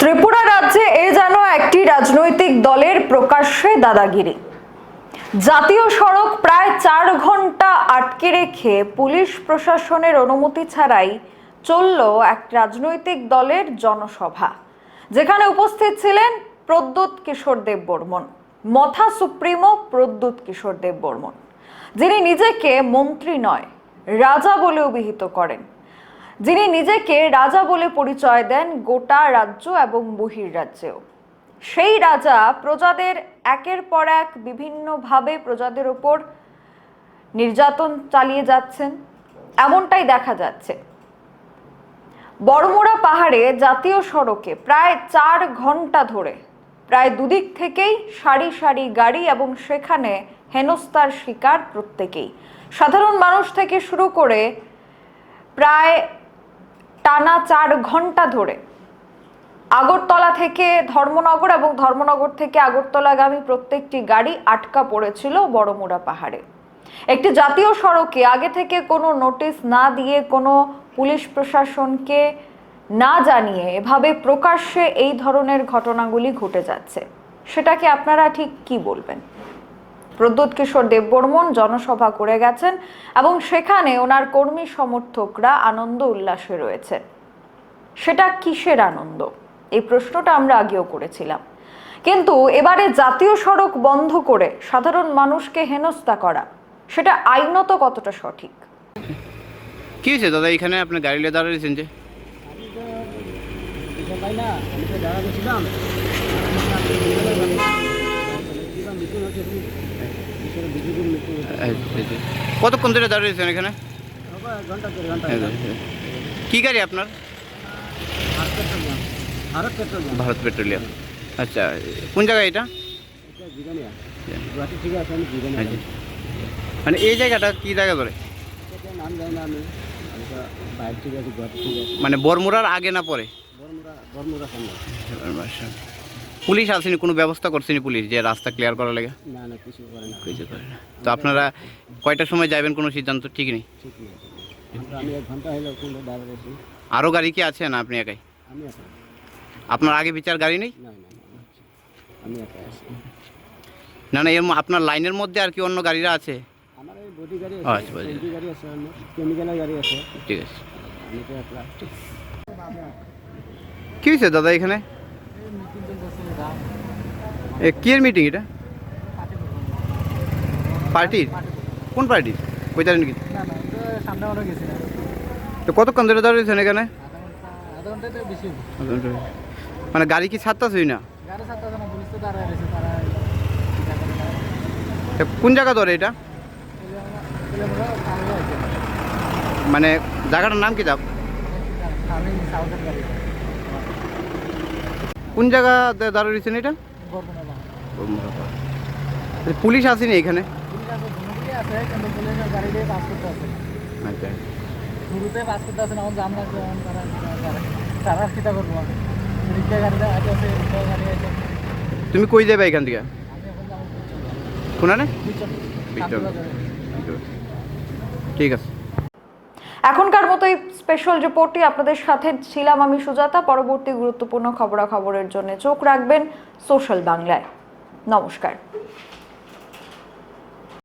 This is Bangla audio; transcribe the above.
ত্রিপুরা রাজ্যে এ যেন একটি রাজনৈতিক দলের প্রকাশ্যে দাদাগিরি। জাতীয় সড়ক প্রায় চার ঘণ্টা আটকে রেখে পুলিশ প্রশাসনের অনুমতি ছাড়াই চলল এক রাজনৈতিক দলের জনসভা, যেখানে উপস্থিত ছিলেন প্রদ্যুৎ কিশোর দেব বর্মন, মথা সুপ্রিমো প্রদ্যুৎ কিশোর দেব বর্মন, যিনি নিজেকে মন্ত্রী নয়, রাজা বলে অভিহিত করেন। যিনি নিজেকে রাজা বলে পরিচয় দেন গোটা রাজ্য এবং বহির্রাজ্যেও। সেই রাজা প্রজাদের একের পর এক বিভিন্নভাবে প্রজাদের ওপর নির্যাতন চালিয়ে যাচ্ছেন, এমনটাই দেখা যাচ্ছে। বড়মোড়া পাহাড়ে জাতীয় সড়কে প্রায় চার ঘণ্টা ধরে, প্রায় দুদিক থেকেই সারি সারি গাড়ি এবং সেখানে হেনস্তার শিকার প্রত্যেকেই। সাধারণ মানুষ থেকে শুরু করে প্রায় টানা চার ঘণ্টা ধরে। আগরতলা থেকে ধর্মনগর এবং ধর্মনগর থেকে আগরতলাগামী প্রত্যেকটি গাড়ি আটকা পড়েছিল বড়মুড়া পাহাড়ে। একটি জাতীয় সড়কে আগে থেকে কোনো নোটিশ না দিয়ে কোনো পুলিশ প্রশাসনকে না জানিয়ে এভাবে প্রকাশ্যে এই ধরনের ঘটনাগুলি ঘটে যাচ্ছে। সেটাকে আপনারা ঠিক কি বলবেন? প্রদ্যুৎ কিশোর দেববর্মন জনসভা করে গেছেন এবং সেখানে ওনার কর্মী সমর্থকরা আনন্দ উল্লাসে রয়েছে। সেটা কিসের আনন্দ? এই প্রশ্নটা আমরা আগেও করেছিলাম। কিন্তু এবারে জাতীয় সড়ক বন্ধ করে সাধারণ মানুষকে হেনস্থা করা সেটা আইনত কতটা সঠিক? কি হয়েছে দাদা? এখানে আপনি গাড়ি নিয়ে দাঁড়িয়েছেন যে? আমি তো না আমি তো দাঁড়া গেছিলাম মিটিং হচ্ছে বিজেপির মিটিং আচ্ছা, আচ্ছা। কতক্ষণ ধরে দাঁড়িয়েছেন এখানে? হবে ঘণ্টা ঘণ্টা কি গাড়ি আপনার? ভারত পেট্রোলিয়াম। আচ্ছা কোন জায়গায় এটা? মানে এই জায়গাটা কি জায়গা ধরে? মানে বরমুরার আগে না পরে? বরমুরা বরমুরা সামনে। পুলিশ আসেনি কোনো ব্যবস্থা করছেনি পুলিশ যে রাস্তা ক্লিয়ার করার লাগে? না না কিছু করে না। কিছু করে না। তো আপনারা কয়টার সময় যাবেন কোনো সিদ্ধান্ত? ঠিক নেই? আমি এক ঘণ্টা হলো আরও গাড়ি কি আছে না আপনি একাই? আমি আপনার আগে বিচার গাড়ি নেই? না না না আমি একা আছি। না না এর আপনার লাইনের মধ্যে আর কি অন্য গাড়িরা আছে? আমার এই বডি গাড়ি আচ্ছা, আছে বুঝলাম। বডি গাড়ি। আছে গাড়ি আছে। ঠিক আছে। আমি তো একলা কি হয়েছে দাদা এখানে? এ কি মিটিং এটা? পার্টির? কোন পার্টির কই জানেন কি? তো কতক্ষণ ধরে দাঁড়িয়েছেন এখানে? মানে গাড়ি কি ছাড়তাছই না? কোন জায়গা ধরে এটা? মানে জায়গাটার নাম কি যাব কোন জায়গা দাঁড়িয়েছেন এটা? বর্ধমান পুলিশ আসেনি এখানে? পাস করতে আছে আচ্ছা। শুরুতে পাস করতে আছে না এখন জাম লাগবে এখন তারা তারা কিতা করব রিক্সা গাড়ি আছে আছে রিক্সা গাড়ি আছে তুমি কই যাবে এখান থেকে? আমি এখন শোনা না ঠিক আছে। এখনকার মতো এই স্পেশাল রিপোর্টটি আপনাদের সাথে ছিলাম আমি সুজাতা। পরবর্তী গুরুত্বপূর্ণ খবরাখবরের জন্য চোখ রাখবেন সোশ্যাল বাংলায়। নমস্কার।